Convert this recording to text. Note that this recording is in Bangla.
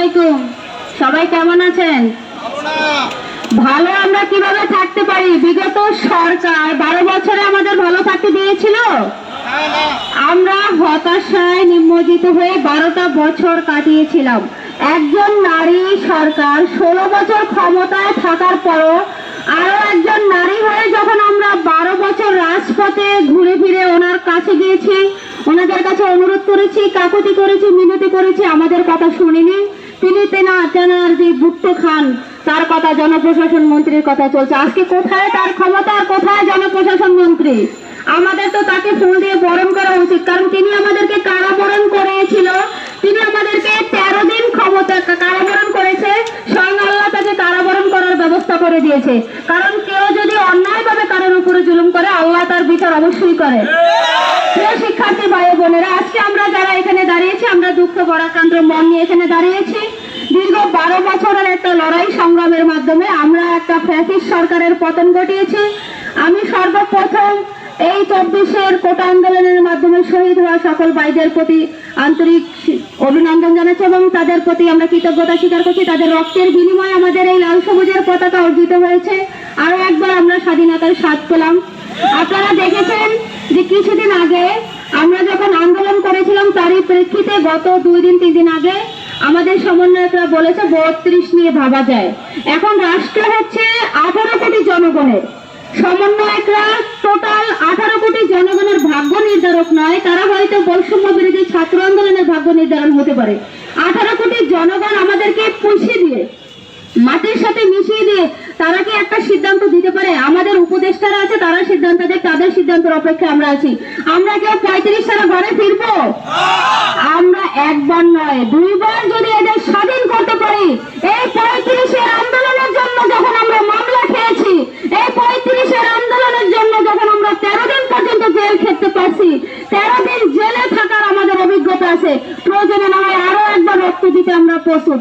আলাইকুম। সবাই কেমন আছেন? ভালো, আমরা কীভাবে থাকতে পারি? বিগত সরকার বারো বছরে আমাদের ভালো থাকতে দিয়েছিল? আমরা হতাশায় নিমজ্জিত হয়ে বারোটা বছর কাটিয়েছিলাম। একজন নারী সরকার ষোলো বছর ক্ষমতায় থাকার পরও আরও একজন নারী হয়ে যখন আমরা বারো বছর রাজপথে ঘুরে ফিরে ওনার কাছে গিয়েছি, ওনাদের কাছে অনুরোধ করেছি, কাকুতি করেছি, মিনতি করেছি, আমাদের কথা শুনিনি। তিনি তেনা তেনার যে ভুট্টো খান, তার কথা জনপ্রশাসন মন্ত্রীর কথা চলছে। আজকে কোথায় তার ক্ষমতা আর কোথায় জনপ্রশাসন মন্ত্রী? আমাদের তো তাকে ফুল দিয়ে বরণ করা উচিত, কারণ তিনি আমাদেরকে কারাবরণ করেছিল। তিনি আমাদেরকে তেরো দিন ক্ষমতা কারাবরণ করেছে, স্বয়ং আল্লাহ তাকে কারাবরণ করার ব্যবস্থা করে দিয়েছে। কারণ কেউ যদি অন্যায়ভাবে কারোর উপরে জুলুম করে, আল্লাহ তার বিচার অবশ্যই করে। প্রিয় শিক্ষার্থী ভাই বোনেরা আজকে আমরা যারা এখানে দাঁড়িয়েছি, আমরা দুঃখ বরাকান্ত মন নিয়ে এখানে দাঁড়িয়েছি। দীর্ঘ বারো বছরের একটা লড়াই সংগ্রামের মাধ্যমে আমরা একটা ফ্যাসিস্ট সরকারের পতন ঘটিয়েছি। আমি সর্বপ্রথম এই চব্বিশের কোটা আন্দোলনের মাধ্যমে শহীদ হওয়া সকল ভাইদের প্রতি আন্তরিক অভিনন্দন জানাচ্ছি এবং তাদের প্রতি আমরা কৃতজ্ঞতা স্বীকার করছি। তাদের রক্তের বিনিময়ে আমাদের এই লাল সবুজের পতাকা অর্জিত হয়েছে। আরও একবার আমরা স্বাধীনতার স্বাদ পেলাম। আপনারা দেখেছেন যে কিছুদিন আগে আমরা যখন আন্দোলন করেছিলাম, তারই প্রেক্ষিতে গত দুই দিন, তিন দিন আগে আমাদের সমন্বয়করা বলেছে, বত্রিশ নিয়ে ভাবা যায়। এখন রাষ্ট্র হচ্ছে আঠারো কোটি জনগণের। সমন্বয়করা টোটাল আঠারো কোটি জনগণের ভাগ্য নির্ধারক নয়, তারা হয়তো বৈষম্য বিরোধী ছাত্র আন্দোলনের ভাগ্য নির্ধারণ হতে পারে। আঠারো কোটি জনগণ আমাদেরকে পুষিয়ে দিয়ে, মাটির সাথে মিশিয়ে দিয়ে তারা কি একটা সিদ্ধান্ত দিতে পারে আমাদের উপদেষ্টারা আছে তারা সিদ্ধান্ত দেয় তাদের সিদ্ধান্তের অপেক্ষায় আমরা আছি। আমরা কেউ পঁয়ত্রিশ সালে ঘরে ফিরবো? আমরা একবার নয়, দুইবার যদি এদের স্বাধীন করতে পারি, এই পঁয়ত্রিশের আন্দোলনের জন্য যখন আমরা মামলা খেয়েছি, এই পঁয়ত্রিশের আন্দোলনের জন্য যখন আমরা তেরো দিন পর্যন্ত জেল খেতে পারছি, তেরো দিন জেলে থাকার আমাদের অভিজ্ঞতা আছে। প্রয়োজনে না হয় আরও একবার রক্ত দিতে আমরা প্রস্তুত।